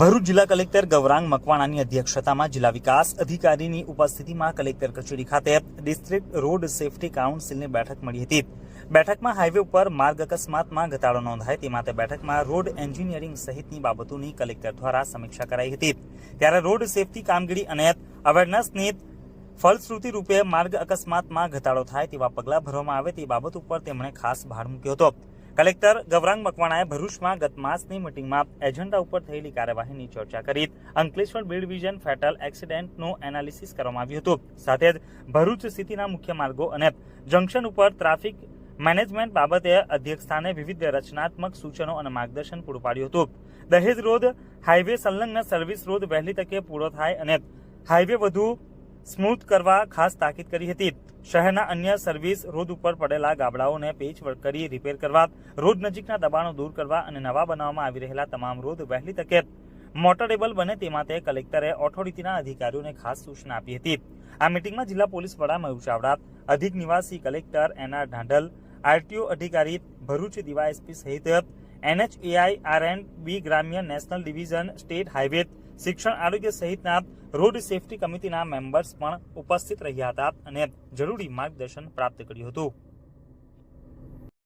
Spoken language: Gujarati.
ભરૂચ જિલ્લા કલેક્ટર ગૌરાંગ મકવાણાની અધ્યક્ષતામાં જિલ્લા વિકાસ અધિકારીની ઉપસ્થિતિમાં કલેક્ટર કચેરી ખાતે ડિસ્ટ્રિક્ટ રોડ સેફટી કાઉન્સિલની બેઠક મળી હતી. બેઠકમાં હાઈવે ઉપર માર્ગ અકસ્માતમાં ઘટાડો નોંધાય તે માટે બેઠકમાં રોડ એન્જિનિયરિંગ સહિતની બાબતોની કલેક્ટર દ્વારા સમીક્ષા કરાઈ હતી. ત્યારે રોડ સેફટી કામગીરી અને અવેરનેસની ફલશ્રુતિ રૂપે માર્ગ અકસ્માતમાં ઘટાડો થાય તેવા પગલાં ભરવામાં આવે તે બાબત ઉપર તેમણે ખાસ ભાર મૂક્યો હતો. કલેક્ટર ગૌરાંગ મકવાણાએ ભરૂચમાં ગત માસની મિટિંગમાં એજન્ડા ઉપર થયેલી કાર્યવાહીની ચર્ચા કરી. અંકલેશ્વર બી ડિવિઝન ફેટલ એક્સિડેન્ટનું એનાલિસિસ કરવામાં આવ્યું હતું. સાથે જ ભરૂચ સિટીના મુખ્ય માર્ગો અને જંકશન ઉપર ટ્રાફિક મેનેજમેન્ટ બાબતે અધ્યક્ષસ્થાને વિવિધ રચનાત્મક સૂચનો અને માર્ગદર્શન પૂરું પાડ્યું હતું. દહેજ રોડ હાઈવે સંલગ્ન સર્વિસ રોડ વહેલી તકે પૂરો થાય અને હાઈવે વધુ સ્મૂથ કરવા ખાસ તાકીદ કરી હતી. શહેરના અન્ય સર્વિસ રોડ ઉપર પડેલા ગાબડાઓને પેચ કરી રિપેર કરવા, રોડ નજીકના દબાણો દૂર કરવા અને નવા બનાવવામાં આવી રહેલા તમામ રોડ વહેલી તકે મોટરેબલ બને તે માટે કલેક્ટરે ઓથોરિટીના અધિકારીઓને ખાસ સૂચના આપી હતી. આ મિટિંગમાં જિલ્લા પોલીસ વડા મયુર ચાવડા, અધિક નિવાસી collector N R Dhandhal, RTO અધિકારી ભરૂચ ડીવાયએસપી સહિત એનએચએઆઈ આર એન્ડ બી ગ્રામ્ય નેશનલ ડિવિઝન, સ્ટેટ હાઇવે, શિક્ષણ, આરોગ્ય સહિતના રોડ સેફટી કમિટીના મેમ્બર્સ પણ ઉપસ્થિત રહ્યા હતા અને જરૂરી માર્ગદર્શન પ્રાપ્ત કર્યું હતું.